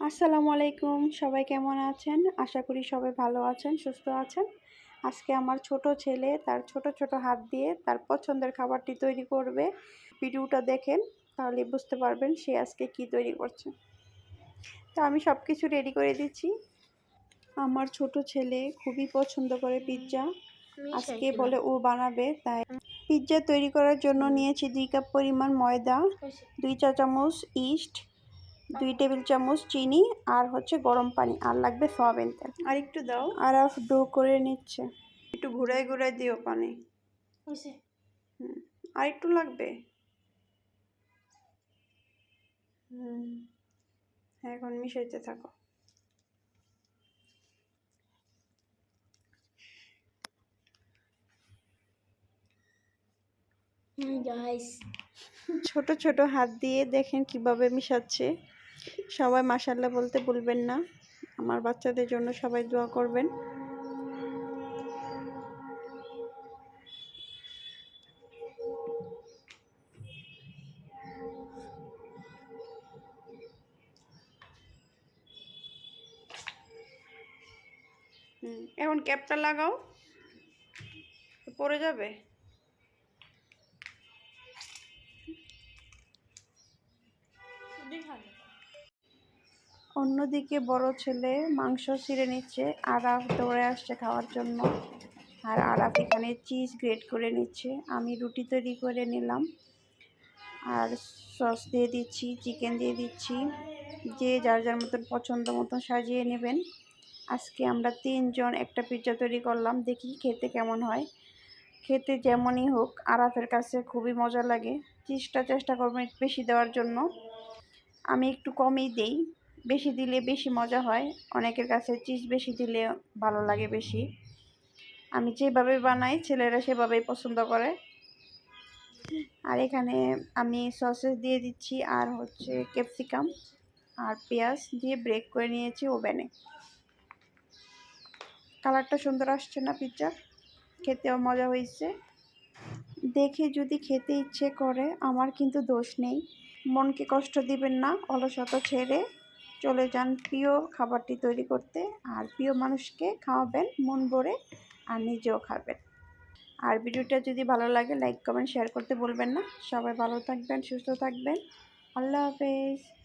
আসসালামু আলাইকুম সবাই কেমন আছেন? আশা করি সবাই ভালো আছেন সুস্থ আছেন। আজকে আমার ছোট ছেলে তার ছোট ছোট হাত দিয়ে তার পছন্দের খাবারটি তৈরি করবে। ভিডিওটা দেখেন তাহলে বুঝতে পারবেন সে আজকে কি তৈরি করছে। তো আমি সব কিছু রেডি করে দিচ্ছি। আমার ছোট ছেলে খুবই পছন্দ করে পিৎজা। আজকে বলে ও বানাবে তাই পিৎজা তৈরি করার জন্য নিয়েছি দুই কাপ পরিমাণ ময়দা দুই চা চামচ ইস্ট দুই টেবিল চামচ চিনি আর হচ্ছে গরম পানি আর লাগবে সয়াবিন তেল। আর একটু দাও। আর আফ ডো করে নিচ্ছে। একটু ঘুরাই ঘুরাই দিও পানি। হুম আর একটু লাগবে। হুম এখন মিশাইতে থাকো। ছোট ছোট হাত দিয়ে দেখেন কীভাবে মিশাচ্ছে। সবাই মাসাল্লাহ বলতে ভুলবেন না। আমার বাচ্চাদের জন্য সবাই দোয়া করবেন। এখন ক্যাপটা লাগাও। পড়ে যাবে? অন্যদিকে বড় ছেলে মাংস ছিঁড়ে নিচ্ছে, আরাফ দৌড়ে আসছে খাওয়ার জন্য। আর আরাফ এখানে চিজ গ্রেট করে নিচ্ছে। আমি রুটি তৈরি করে নিলাম। আর সস দিয়ে দিচ্ছি, চিকেন দিয়ে দিচ্ছি। যে যার যার মতন পছন্দ মতন সাজিয়ে নেবেন। আজকে আমরা তিনজন একটা পিৎজা তৈরি করলাম। দেখি খেতে কেমন হয়। খেতে যেমনই হোক, আরাফের কাছে খুবই মজা লাগে। চিজটা চেষ্টা করবেন বেশি দেওয়ার জন্য। আমি একটু কমই দেই। বেশি দিলে বেশি মজা হয়। অনেকের কাছে চিজ বেশি দিলে ভালো লাগে বেশি। আমি যেভাবে বানাই, ছেলেরা সেভাবেই পছন্দ করে। আর এখানে আমি সসেস দিয়ে দিচ্ছি, আর হচ্ছে ক্যাপসিকাম আর পেঁয়াজ দিয়ে ব্রেক করে নিয়েছি ওভেনে। কালারটা সুন্দর আসছে না পিৎজার খেতেও মজা হয়েছে। দেখে যদি খেতে ইচ্ছে করে, আমার কিন্তু দোষ নেই। মনকে কষ্ট দিবেন না অলসতা ছেড়ে। চলে যান প্রিয় খাবারটি তৈরি করতে। আর প্রিয় মানুষকে খাওয়াবেন, মন ভরে, আর নিজেও খাবেন। আর ভিডিওটা যদি ভালো লাগে লাইক কমেন্ট শেয়ার করতে বলবেন না। সবাই ভালো থাকবেন, সুস্থ থাকবেন। আল্লাহ হাফেজ।